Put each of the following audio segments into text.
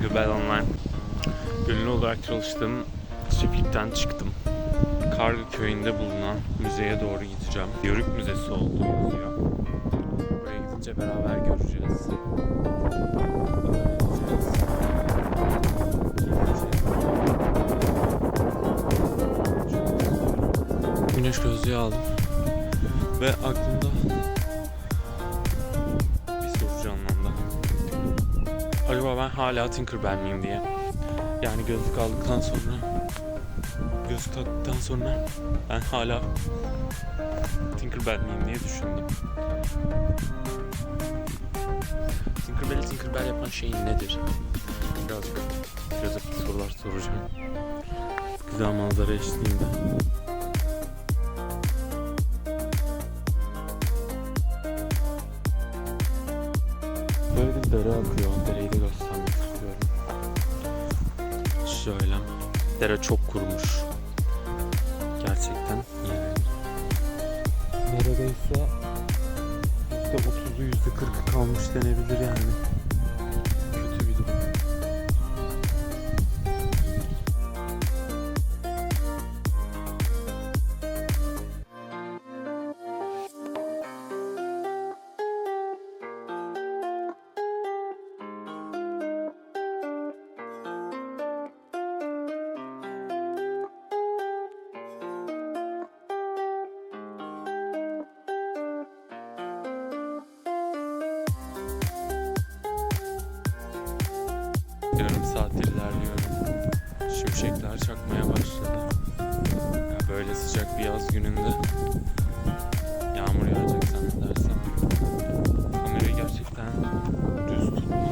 Gübel Online. Gönüllü olarak çalıştığım çiftlikten çıktım. Kargı köyünde bulunan müzeye doğru gideceğim. Yörük Müzesi olduğu yazıyor. Buraya gidince beraber göreceğiz. Güneş gözlüğü aldım. Ve aklımda ben hala Tinkerbell miyim diye. Yani gözlük aldıktan sonra gözlük taktıktan sonra ben hala Tinkerbell miyim diye düşündüm. Tinkerbell'i Tinkerbell yapan şey nedir? Birazcık filozofik sorular soracağım. Güzel manzara eşliğinde. Neredeyse %30'u %40'ı kalmış denebilir yani. Yarım saattir ilerliyorum. Şimşekler çakmaya başladı. Ya böyle sıcak bir yaz gününde yağmur yağacak zannedersem. Kamerayı gerçekten düz konusunda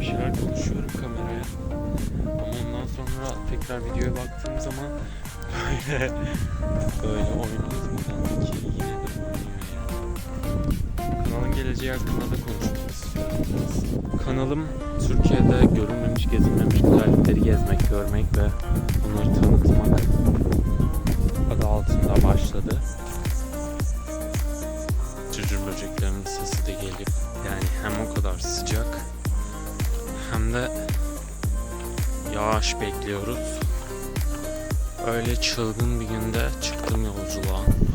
bir şeyler konuşuyorum kameraya. Ama ondan sonra tekrar videoya baktığım zaman böyle böyle oynuyoruz sanki yine de oynuyor yani. Kanalın geleceği hakkında da biraz. Kanalım Türkiye'de görülmemiş, gezilmemiş güzellikleri gezmek, görmek ve onları tanıtmak adı altında başladı. Cırcır böceklerinin sesi de gelip yani hem o kadar sıcak hem de yağış bekliyoruz. Öyle çılgın bir günde çıktım yolculuğa.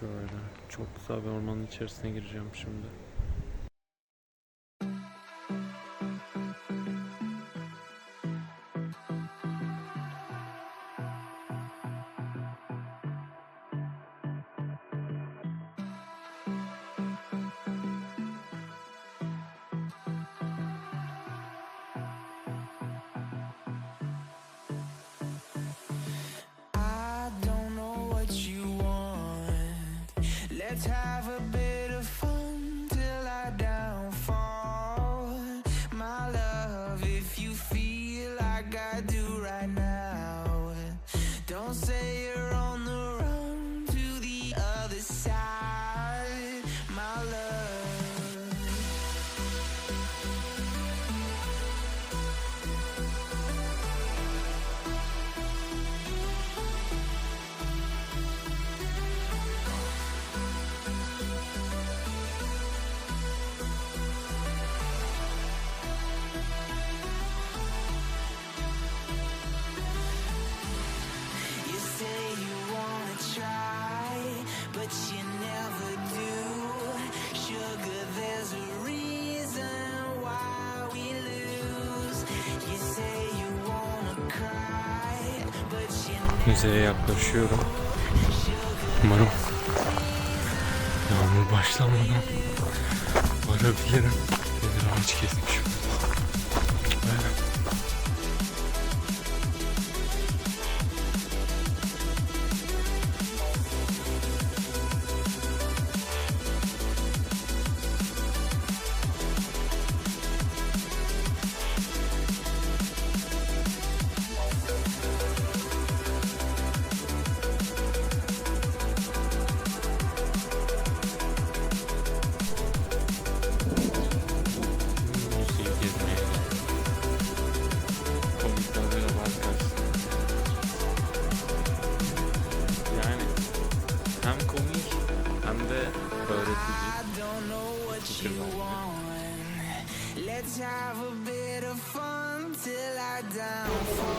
Şöyle çok güzel bir ormanın içerisine gireceğim şimdi. Müzeye yaklaşıyorum. Umarım yağmur başlamadan varabilirim. Nedir ağaç kesmişim.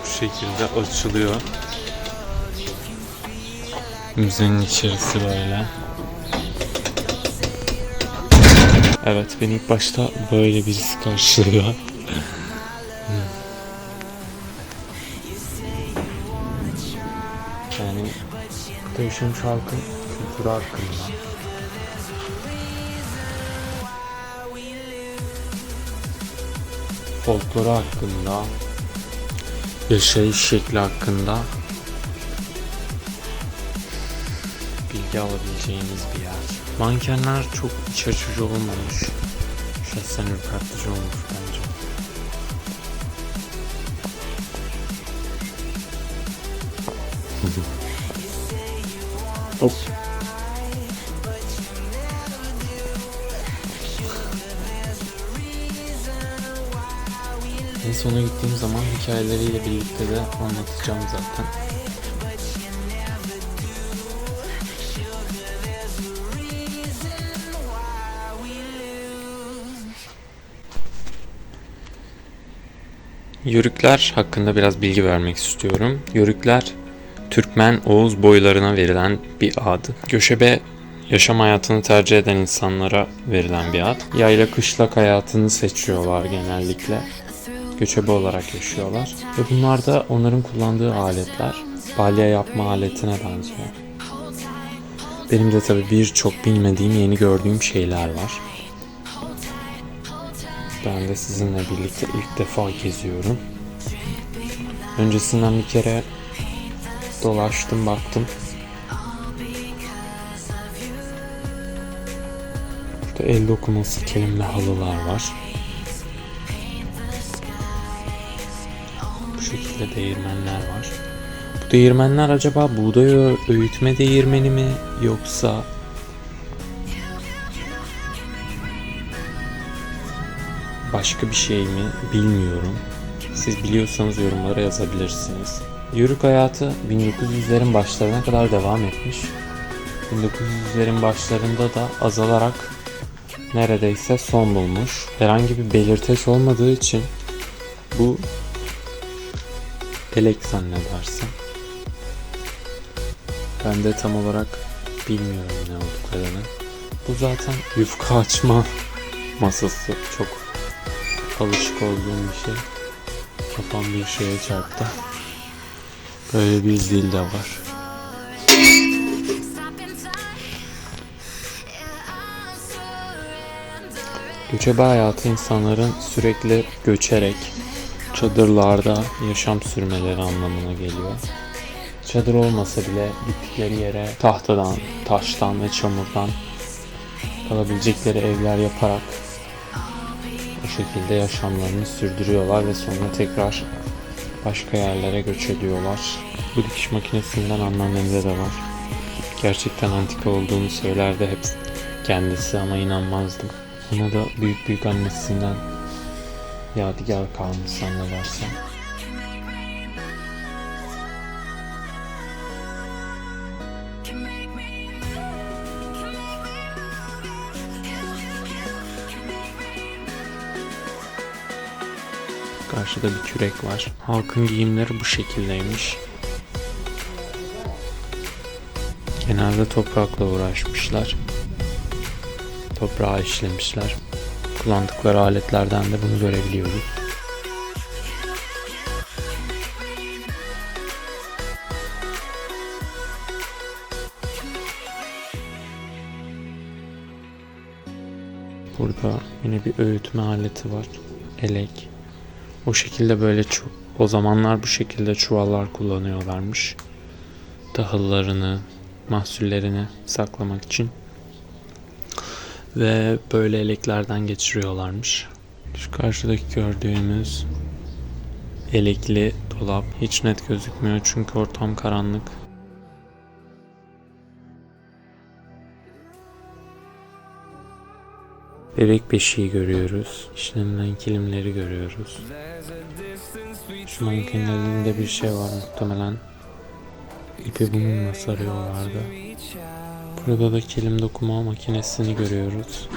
Bu şekilde açılıyor. Müzenin içerisi böyle. Evet beni ilk başta böyle birisi karşılıyor. Yani yaşamış halkın kültürü hakkında. Folkloru hakkında, yaşayış şekli hakkında bilgi alabileceğiniz bir yer. Mankenler çok iç açıcı olmamış. Şahsen ürpertici olmuş bence. Hop. En sona gittiğim zaman hikayeleriyle birlikte de anlatacağım zaten. Yörükler hakkında biraz bilgi vermek istiyorum. Yörükler Türkmen Oğuz boylarına verilen bir ad. Göçebe yaşam hayatını tercih eden insanlara verilen bir ad. Yayla kışlak hayatını seçiyorlar genellikle. Göçebe olarak yaşıyorlar. Ve bunlar da onların kullandığı aletler balya yapma aletine benziyor. Benim de tabii birçok bilmediğim, yeni gördüğüm şeyler var. Ben de sizinle birlikte ilk defa geziyorum. Öncesinden bir kere dolaştım baktım. Burada el dokuması kelimli halılar var. Şekilde değirmenler var. Bu değirmenler acaba buğday öğütme değirmeni mi yoksa başka bir şey mi bilmiyorum. Siz biliyorsanız yorumlara yazabilirsiniz. Yörük hayatı 1900'lerin başlarına kadar devam etmiş. 1900'lerin başlarında da azalarak neredeyse son bulmuş. Herhangi bir belirteç olmadığı için bu elek zannedersin. Ben de tam olarak bilmiyorum ne olduklarını. Bu zaten yufka açma masası. Çok alışık olduğum bir şey. Kafam bir şeye çarptı. Böyle bir zil de var. Göçebe hayatı insanların sürekli göçerek çadırlarda yaşam sürmeleri anlamına geliyor. Çadır olmasa bile gittikleri yere tahtadan, taştan ve çamurdan kalabilecekleri evler yaparak bu şekilde yaşamlarını sürdürüyorlar ve sonra tekrar başka yerlere göç ediyorlar. Bu dikiş makinesinden anneannemde de var. Gerçekten antika olduğunu söylerdi hep kendisi ama inanmazdım. Ona da büyük büyük annesinden yadigar kalmış zannedersem. Karşıda bir kürek var. Halkın giyimleri bu şekildeymiş. Genelde toprakla uğraşmışlar. Toprağı işlemişler. Kullandıkları aletlerden de bunu görebiliyoruz. Burada yine bir öğütme aleti var. Elek. O şekilde böyle o zamanlar bu şekilde çuvallar kullanıyorlarmış. Tahıllarını, mahsullerini saklamak için. Ve böyle eleklerden geçiriyorlarmış. Şu karşıdaki gördüğümüz elekli dolap hiç net gözükmüyor çünkü ortam karanlık. Bebek beşiği görüyoruz. İşlenilen kilimleri görüyoruz. Şu mankenin elinde bir şey var muhtemelen. İpi bununla sarıyorlardı. Burada da kilim dokuma makinesini görüyoruz.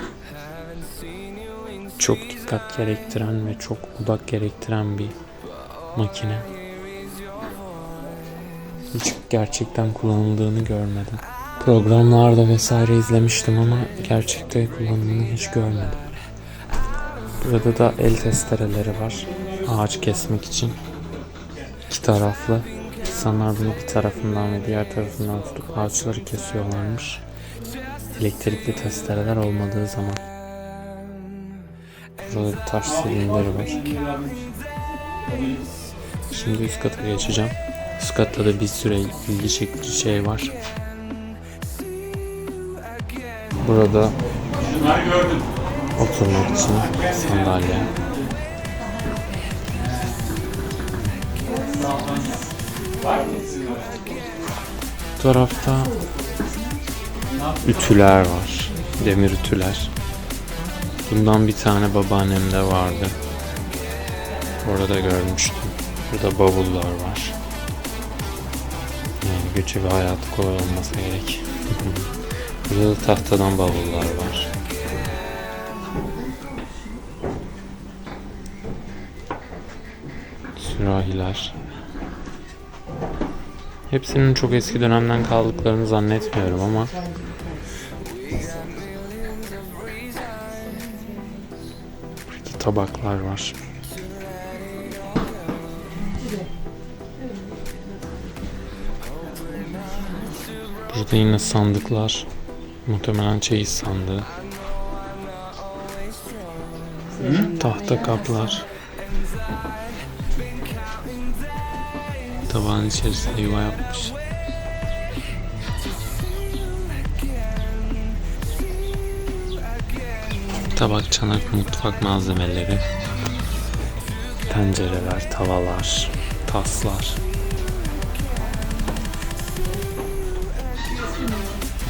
çok dikkat gerektiren ve çok odak gerektiren bir makine. Hiç gerçekten kullanıldığını görmedim. Programlarda vesaire izlemiştim ama gerçekte kullanımını hiç görmedim. Burada da el testereleri var. Ağaç kesmek için. İki taraflı. İnsanlar bunu bir tarafından ve diğer tarafından tutup ağaçları kesiyorlarmış. Elektrikli testereler olmadığı zaman. Burada bir taş silindiri var. Şimdi üst kata geçeceğim. Üst katta da bir sürü ilgi çekici şey var. Burada oturmak için sandalye. Bu tarafta ütüler var. Demir ütüler. Bundan bir tane babaannemde vardı. Orada görmüştüm. Burada bavullar var. Yani göçebe hayatı kolay olmasa gerek. Burada da tahtadan bavullar var. Sürahiler. Hepsinin çok eski dönemden kaldıklarını zannetmiyorum ama Buradaki tabaklar var. Burada yine sandıklar. Muhtemelen çeyiz sandığı. Tahta kaplar. Tabağın içerisinde yuva yapmış. Tabak, çanak, mutfak malzemeleri. Tencereler, tavalar, taslar.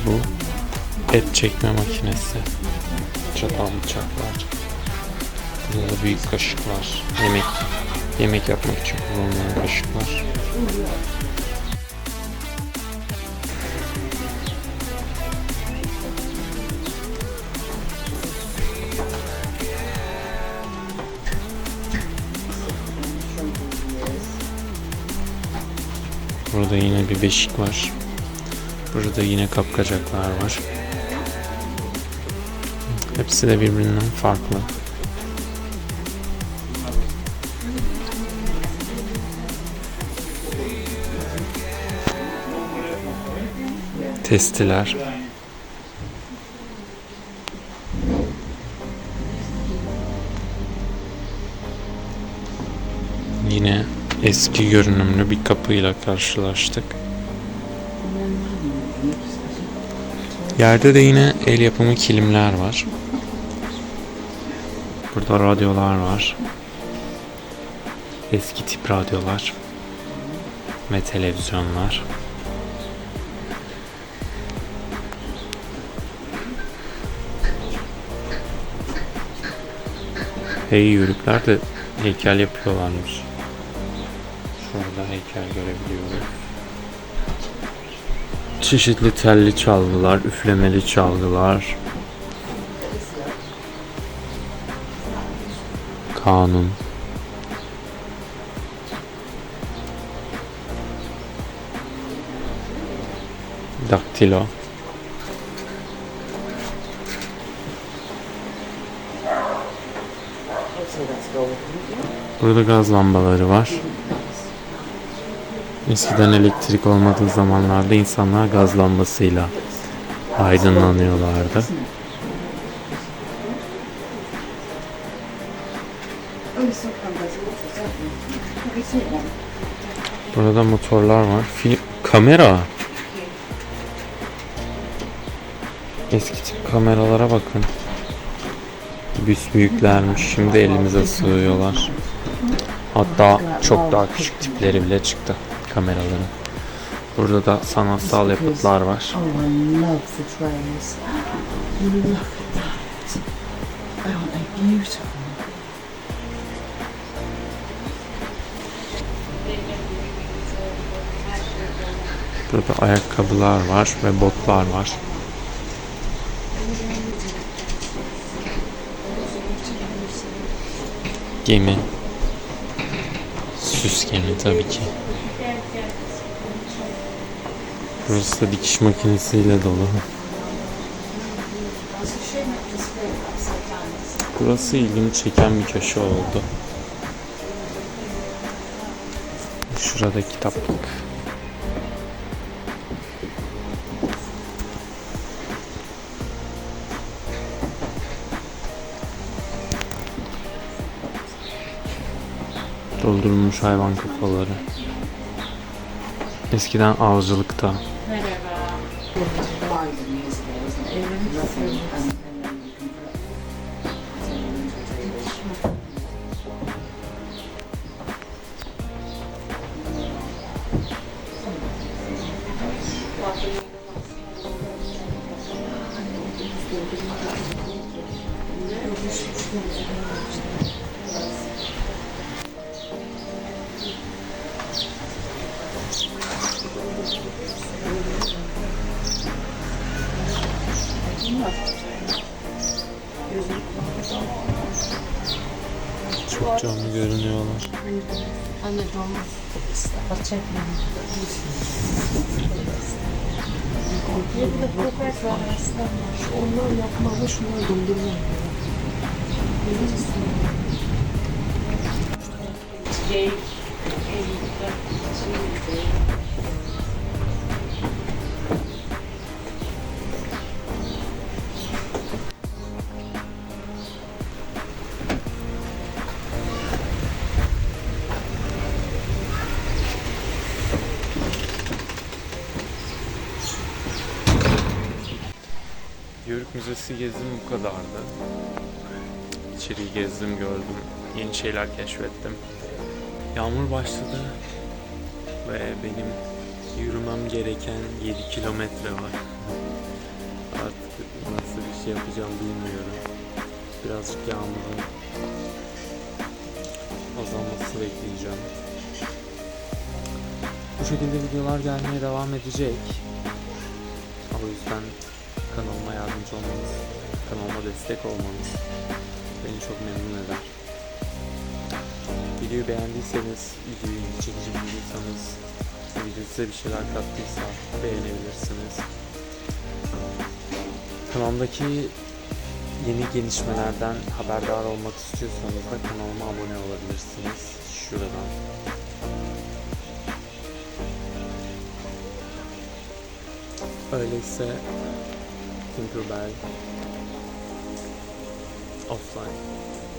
Bu et çekme makinesi. Çatal bıçaklar. Burada da büyük kaşıklar. Yemek yemek yapmak için kullanılan kaşıklar. Burada yine bir beşik var. Burada yine kapkacaklar var. Hepsi de birbirinden farklı. Testiler. Yine eski görünümlü bir kapıyla karşılaştık. Yerde de yine el yapımı kilimler var. Burada radyolar var. Eski tip radyolar. Ve televizyonlar. Hey yörükler de heykel yapıyorlarmış. Şurada heykel görebiliyoruz. Çeşitli telli çalgılar, üflemeli çalgılar. Kanun. Daktilo. Burada gaz lambaları var. Eskiden elektrik olmadığı zamanlarda insanlar gaz lambasıyla aydınlanıyorlardı. Burada motorlar var. Film kamera. Eski tip kameralara bakın. büyüklermiş. Şimdi elimize sığıyorlar. Hatta çok daha küçük tipleri bile çıktı kameraların. Burada da sanatsal yapıtlar var. Oh? Burada ayakkabılar var ve botlar var. Gemi. Süs gemi tabii ki. Burası da dikiş makinesiyle dolu. Burası ilgimi çeken bir köşe oldu. Şurada kitaplık. Doldurulmuş hayvan kafaları. Eskiden avcılıkta. Çok görünüyorlar. Anne mı? Ya bir de kokat var. Onlar yapma ama şunları dondurma. Müzesi gezdim bu kadardı. İçeriği gezdim, gördüm. Yeni şeyler keşfettim. Yağmur başladı ve benim yürümem gereken 7 kilometre var. Artık nasıl bir şey yapacağım bilmiyorum. Birazcık yağmurun azalmasını bekleyeceğim. Bu şekilde videolar gelmeye devam edecek. O yüzden kanalıma yardımcı olmanız, kanalıma destek olmanız beni çok memnun eder. Videoyu beğendiyseniz, videoyu çekici bulduysanız, video size bir şeyler kattıysa beğenebilirsiniz. Kanalımdaki yeni gelişmelerden haberdar olmak istiyorsanız da kanalıma abone olabilirsiniz. Şuradan. Öyleyse Tinkerbell offline.